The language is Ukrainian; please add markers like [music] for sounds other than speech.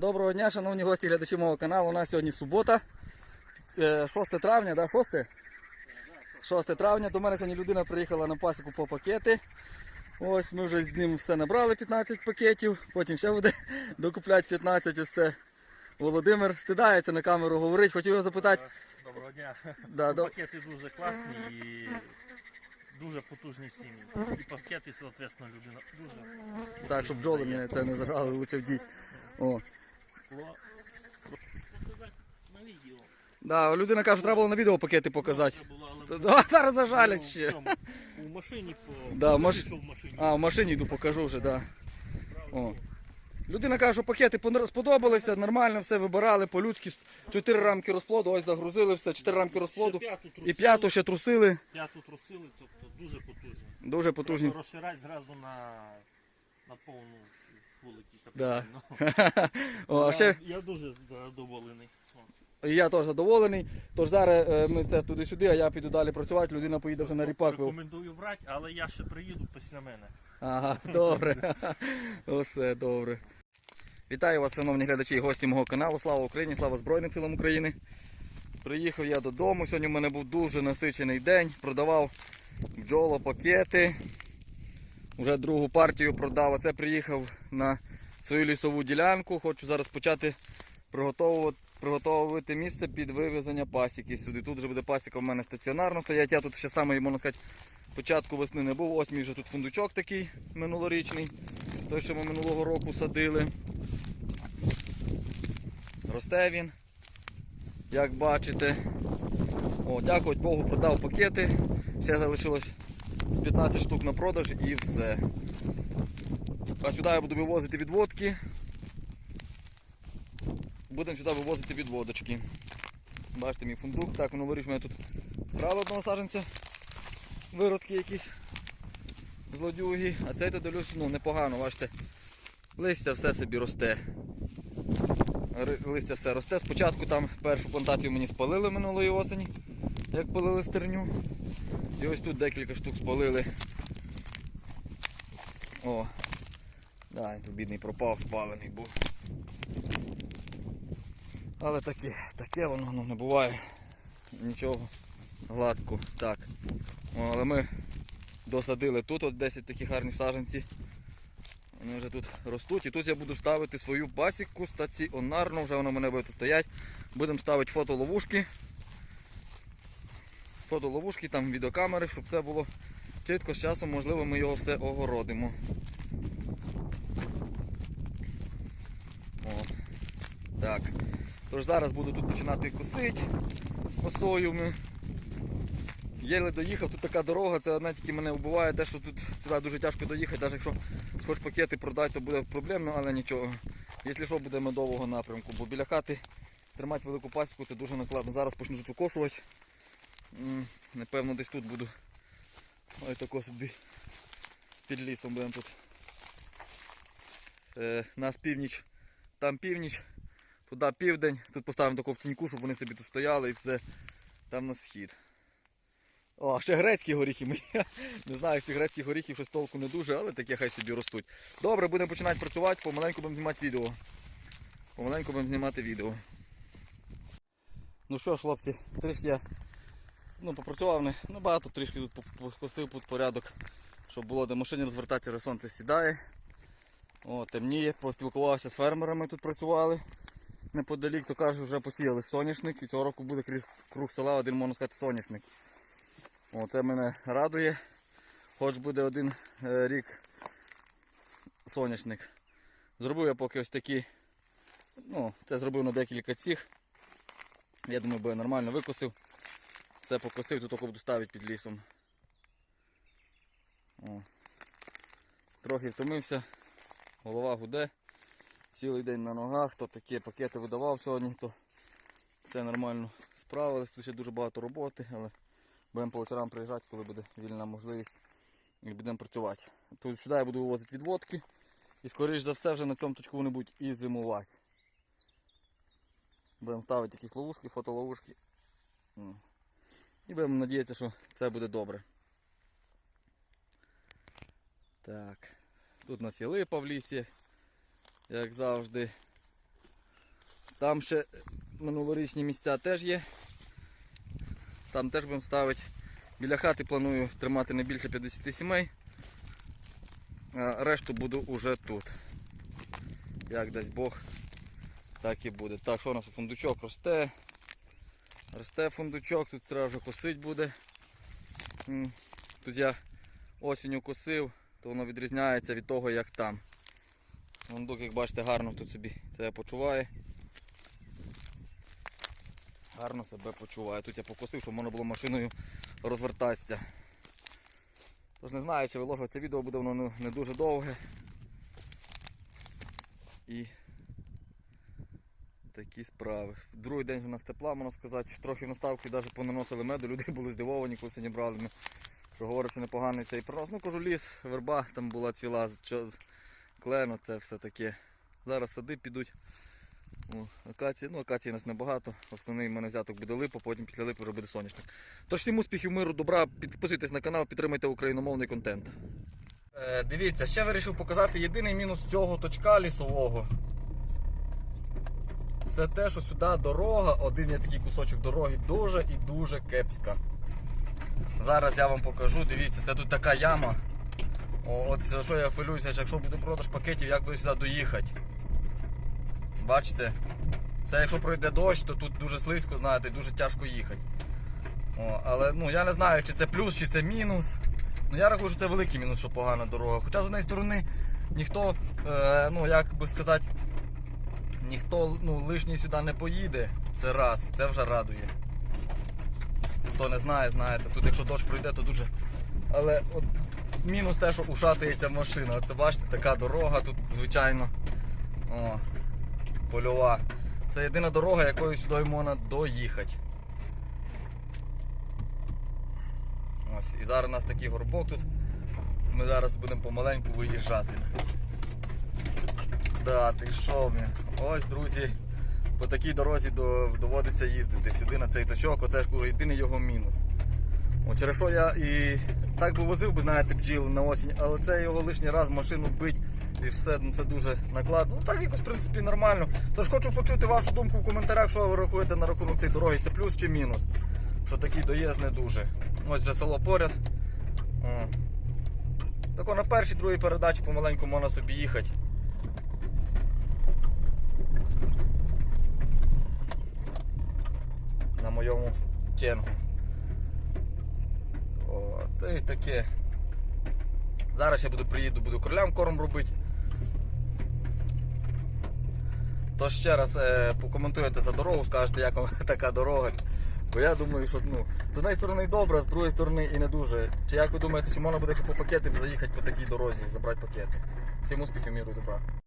Доброго дня, шановні гості глядачі мого каналу. У нас сьогодні субота, е, 6 травня, да, 6? 6 травня. До мене сьогодні людина приїхала на пасіку по пакети. Ось ми вже з ним все набрали 15 пакетів, потім ще буде [laughs] докупляти 15 ось те. Володимир стидається на камеру говорить, хотів його запитати. Доброго дня. Да, до- Пакети дуже класні і дуже потужні сім'ї. І пакети, соответственно, людина дуже Так, щоб бджоли не, це не зажали, лучше вдіть. О. На відео. Да, людина каже, треба було на відео пакети показати. Да, зараз зажалять ще. у машині по Да, маш- в машині. А, в машині йду, покажу вже, да. О. Людина каже, що пакети сподобалися, нормально все вибирали по-людськи. Чотири рамки розплоду, ось загрузили все, чотири рамки розплоду. І п'яту ще трусили. П'яту трусили, тобто дуже потужні. Дуже потужні. Треба розширати зразу на, на повну вулиці. Да. [laughs] О, а Я- ще Я дуже задоволений. Я теж задоволений. Тож зараз е, ми це туди-сюди, а я піду далі працювати, людина поїде вже на ріпак. Рекомендую брати, але я ще приїду після мене. Ага, [laughs] добре. [laughs] Усе добре. Вітаю вас, шановні глядачі і гості мого каналу. Слава Україні, слава Збройним силам України. Приїхав я додому. Сьогодні в мене був дуже насичений день. Продавав бджолопакети. Уже другу партію продав. А це приїхав на свою лісову ділянку. Хочу зараз почати приготовувати, приготовувати місце під вивезення пасіки сюди. Тут вже буде пасіка в мене стаціонарно стоять. Я тут ще саме, можна сказати, початку весни не був. Ось мій вже тут фундучок такий минулорічний. Той, що ми минулого року садили. Росте він, як бачите. О, дякувати Богу, продав пакети. Ще залишилось з 15 штук на продаж і все. А сюди я буду вивозити відводки. Будемо сюди вивозити відводочки. Бачите, мій фундук. Так, минулоріч у мене тут брали одного саженця. Виродки якісь злодюги. А цей то дивлюсь, ну непогано, бачите. Листя все собі росте. Листя все росте. Спочатку там першу плантацію мені спалили минулої осені, як палили стерню. І ось тут декілька штук спалили. О, да, він тут бідний пропав, спалений був. Але таке, таке воно ну, не буває. Нічого гладко. Так. Але ми досадили тут от 10 такі гарні саженці. Вони вже тут ростуть. І тут я буду ставити свою пасіку стаціонарну, вже воно мене буде тут стоять. Будемо ставити фотоловушки. Фотоловушки, там відеокамери, щоб все було чітко з часом, можливо, ми його все огородимо. О. Так. Тож зараз буду тут починати косити косою. Ми. Єле доїхав, тут така дорога, це одна тільки мене вбиває, те, що тут туди дуже тяжко доїхати, навіть якщо хоч пакети продати, то буде проблемно, але нічого. Якщо що, буде медового напрямку, бо біля хати тримати велику пасіку це дуже накладно. Зараз почну тут викошувати. М, Напевно, десь тут буду. Ось тако собі під лісом будемо тут. Е, нас північ, там північ, туди південь. Тут поставимо таку тіньку, щоб вони собі тут стояли і все. Там на схід. О, ще грецькі горіхи. мої. [laughs] Не знаю, ці грецькі горіхи щось толку не дуже, але таке хай собі ростуть. Добре, будемо починати працювати, помаленьку будемо знімати відео. Помаленьку будемо знімати відео. Ну що ж, хлопці, трішки я ну, попрацював не набагато, трішки тут по- покосив тут порядок, щоб було де машині розвертатися, сонце сідає. О, темніє, поспілкувався з фермерами, тут працювали. Неподалік, то кажуть, вже посіяли соняшник і цього року буде крізь круг села один, можна сказати, соняшник. О, це мене радує. Хоч буде один е, рік соняшник. Зробив я поки ось такі. Ну, це зробив на декілька цих. Я думаю, буде нормально викосив. Все покосив, тут тільки буду ставити під лісом. О. Трохи втомився, голова гуде. Цілий день на ногах, то такі пакети видавав сьогодні, то все нормально справились. Тут ще дуже багато роботи, але будемо по вечорам приїжджати, коли буде вільна можливість і будемо працювати. Тут сюди я буду вивозити відводки і скоріш за все вже на цьому точку вони будуть і зимувати. Будемо ставити якісь ловушки, фотоловушки. І будемо надіятися, що все буде добре. Так. Тут у нас є липа в лісі, як завжди. Там ще минулорічні місця теж є. Там теж будемо ставити. Біля хати планую тримати не більше 50 сімей. А решту буду уже тут. Як дасть Бог, так і буде. Так, що у нас фундучок росте. Росте фундучок, тут треба вже косить буде. Тут я осінню косив, то воно відрізняється від того, як там. Фундук, як бачите, гарно тут собі це почуває. Гарно себе почуває. Тут я покосив, щоб можна було машиною розвертатися. Тож не знаю, чи виложувати це відео буде воно не- не дуже довге. І такі справи. Другий день у нас тепла, можна сказати, трохи в наставку навіть понаносили меду, люди були здивовані, коли сьогодні брали. Ми, що говорять, що непоганий цей принос. Ну кажу, ліс, верба, там була ціла клено, це все таке. Зараз сади підуть. Акації, ну акації у нас небагато. Основний в мене взяток буде липа, потім після липи вже буде соняшник. Тож всім успіхів, миру, добра, підписуйтесь на канал, підтримуйте україномовний контент. Е, дивіться, ще вирішив показати єдиний мінус цього точка лісового. Це те, що сюди дорога, один є такий кусочок дороги, дуже і дуже кепська. Зараз я вам покажу, дивіться, це тут така яма. От за що я хвилююся, якщо буде продаж пакетів, як буде сюди доїхати. Бачите? Це якщо пройде дощ, то тут дуже слизько, знаєте, дуже тяжко їхати. О, але ну, я не знаю, чи це плюс, чи це мінус. Ну я рахую, що це великий мінус, що погана дорога. Хоча з однієї сторони ніхто, е, ну як би сказати, ніхто ну, лишній сюди не поїде. Це раз, це вже радує. Хто не знає, знаєте, тут якщо дощ пройде, то дуже. Але от мінус те, що ушатується машина. Оце бачите, така дорога тут, звичайно. О, польова. Це єдина дорога, якою сюди можна доїхати. Ось, і зараз у нас такий горбок тут. Ми зараз будемо помаленьку виїжджати. Да, ти що, блін. Ось, друзі, по такій дорозі доводиться їздити сюди на цей точок. Оце ж єдиний його мінус. О, через що я і так би возив би, знаєте, бджіл на осінь, але це його лишній раз машину бить і все, ну це дуже накладно. Ну так якось в принципі нормально. Тож хочу почути вашу думку в коментарях, що ви рахуєте на рахунок цієї дороги. Це плюс чи мінус. Що такий доїзд не дуже. Ось вже село поряд. Тако на першій, другій передачі помаленьку можна собі їхати. На моєму кенгу. Та й таке. Зараз я буду приїду, буду кролям корм робити. То ще раз е, покоментуєте за дорогу, скажете, як вам [laughs] така дорога. Бо я думаю, що ну, з однієї сторони добре, з другої сторони і не дуже. Чи як ви думаєте, чи можна буде по пакети заїхати по такій дорозі і забрати пакети? Всім успіхів, міру, добра.